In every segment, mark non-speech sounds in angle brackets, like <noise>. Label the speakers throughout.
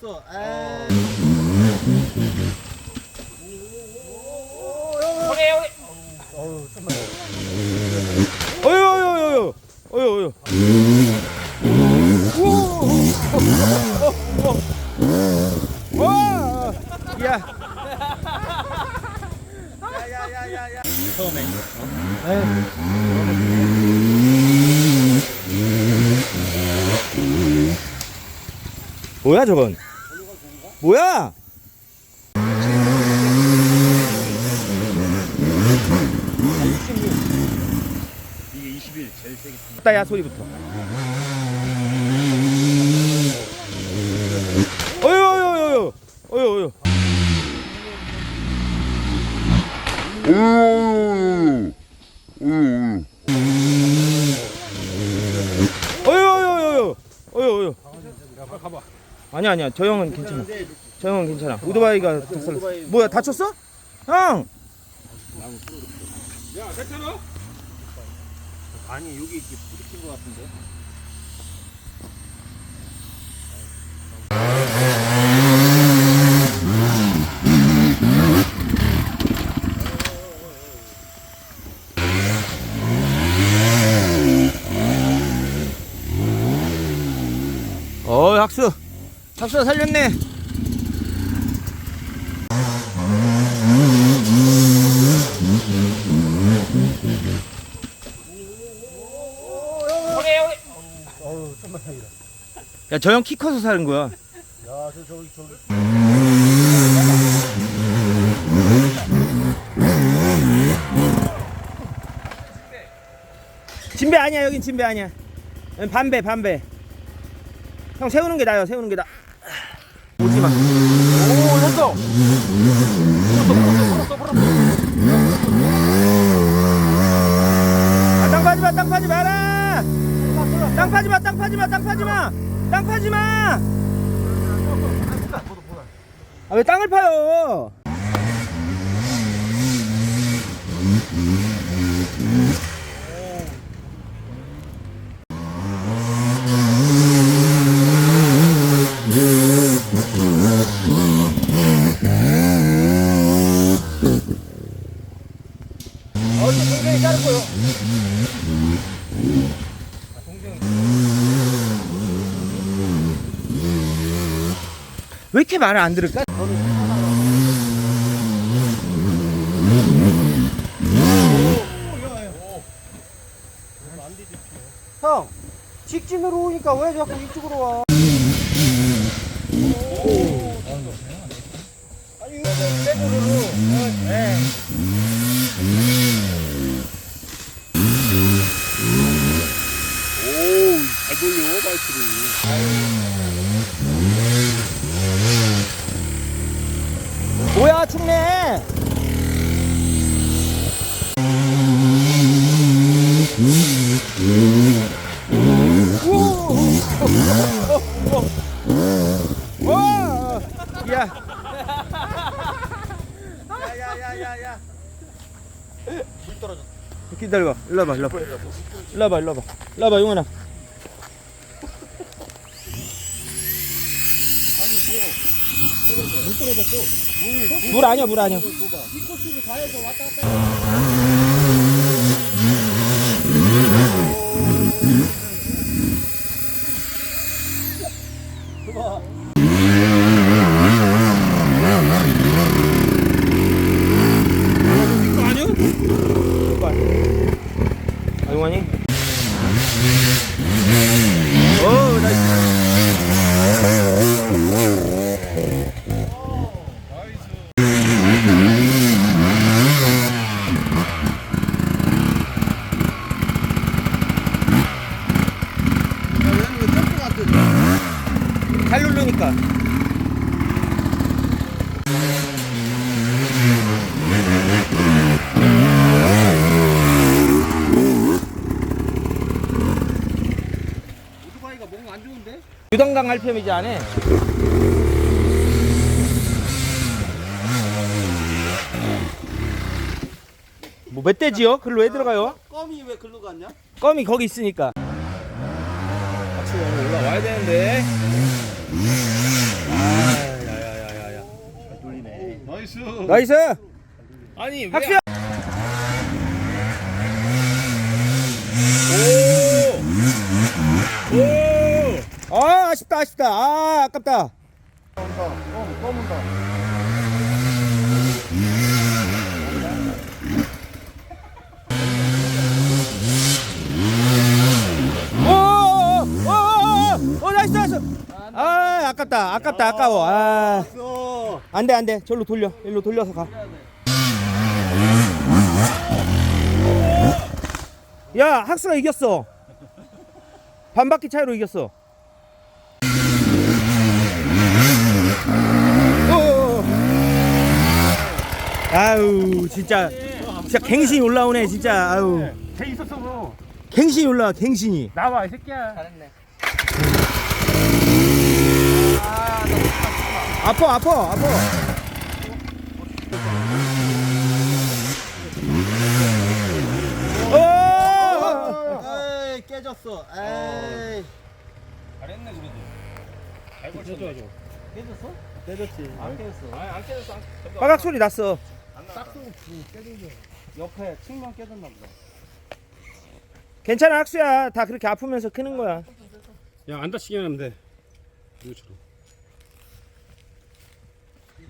Speaker 1: 에이.
Speaker 2: 어유 어유 어유 어유 어유 와! 야,
Speaker 1: 야야야야야.
Speaker 2: 처음에. 뭐야 저건? 뭐야?
Speaker 1: 이게 21 제일 세게.
Speaker 2: 따야 소리부터. 어유 어유 어유 어유 어유. 어유 어유 어유 어유 어유. 아니야 아니야 저 형은 괜찮아. 저 형은 괜찮아. 오토바이가 탔어. 뭐야 다쳤어? 형.
Speaker 1: 아니 여기 이렇게 부딪힌 것 같은데.
Speaker 2: 어 학수. 학수가 살렸네. 야, 저 형 키 커서 사는 거야.
Speaker 1: 야저 저기 저기.
Speaker 2: 진배 아니야, 여긴 진배 아니야. 반배, 반배. 형 세우는 게 나요, 세우는 게 나. 오지 마. 오, 됐어. 아, 땅 파지 마, 땅 파지 마라. 땅 파지 마, 땅 파지 마, 땅 파지 마. 땅 파지 마. 아, 왜 땅을 파요? 왜 이렇게 말을 안 들을까?
Speaker 3: 형 직진으로 오니까 왜 자꾸 이쪽으로 와?
Speaker 1: 오잘 돌려 바이크를.
Speaker 2: 뭐야 축내 와! 야,
Speaker 1: 야야야야야.
Speaker 2: 기다려 봐. 일로 와 봐, 일로 와 봐. 일로 와 봐, 일로 와봐. 일로 와봐, 용현아. 물 아니야, 물 아니야. 아, 용환이? 오, 나이스.
Speaker 1: 오토바이가 뭔가 안 좋은데?
Speaker 2: 유당강 RPM이지 않아? 뭐 멧돼지요? 글로 왜 들어가요?
Speaker 1: 껌이 왜 글로 갔냐?
Speaker 2: 껌이 거기 있으니까. 같이 올라와야 되는데. 아, 야야야야야. 잘 돌리네. 나이스. 나이스. 아니 왜? 아 아쉽다 아쉽다. 아 아깝다. 온다. 껌, 껌 온다. 아 아깝다 아깝다 아까워. 아
Speaker 1: 어.
Speaker 2: 안돼 안돼 절로 돌려 일로 돌려서 가. 야 학수가 이겼어. 반 바퀴 차이로 이겼어. 아유 진짜 진짜 갱신이 올라오네 진짜 아유
Speaker 3: 쟤 있었어 뭐.
Speaker 2: 갱신이 올라와 갱신이
Speaker 3: 나와 이 새끼야.
Speaker 1: 잘했네
Speaker 2: 아파 아파 아파 어!
Speaker 1: 에이 깨졌어. 에이.
Speaker 3: 잘했네 그래도. 잘.
Speaker 1: 깨졌어? 깨졌지. 안 깨졌어.
Speaker 3: 아니 안 깨졌어.
Speaker 2: 빠각 소리 났어.
Speaker 1: 옆에 측면 깨졌나 보다.
Speaker 2: 괜찮아 학수야. 다 그렇게 아프면서 크는 거야.
Speaker 4: 야 안 다치게 하면 돼. 이거처럼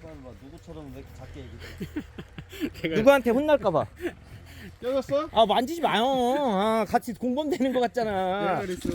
Speaker 1: 봐 누구처럼 왜 이렇게 작게 얘기해? <laughs>
Speaker 2: 누구한테 혼날까봐.
Speaker 4: 깨졌어?
Speaker 2: 아 만지지 마요. 아, 같이 공범되는 거 같잖아.
Speaker 4: 내가 그랬어